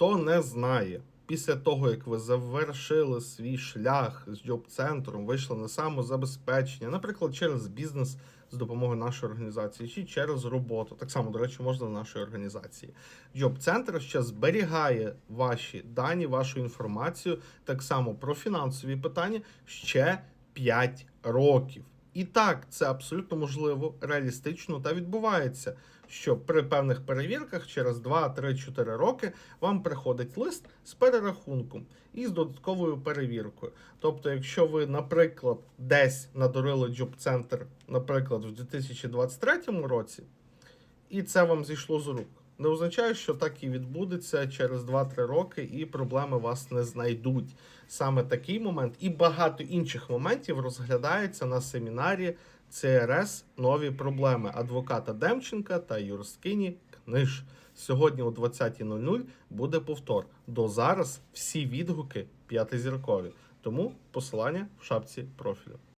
Хто не знає, після того, як ви завершили свій шлях з джоб-центром, вийшли на самозабезпечення, наприклад, через бізнес з допомогою нашої організації, чи через роботу, так само, до речі, можна в нашій організації. Джоб-центр ще зберігає ваші дані, вашу інформацію, так само про фінансові питання ще 5 років. І так, це абсолютно можливо, реалістично та відбувається, що при певних перевірках через 2, 3, 4 роки вам приходить лист з перерахунком і з додатковою перевіркою. Тобто, якщо ви, наприклад, десь надурили джоб-центр, наприклад, в 2023 році, і це вам зійшло з рук. Не означає, що так і відбудеться через 2-3 роки, і проблеми вас не знайдуть. Саме такий момент і багато інших моментів розглядається на семінарі ЦРС Нові проблеми адвоката Демченка та юристкині Книж. Сьогодні о 20.00 буде повтор. До зараз всі відгуки п'ятизіркові. Тому посилання в шапці профілю.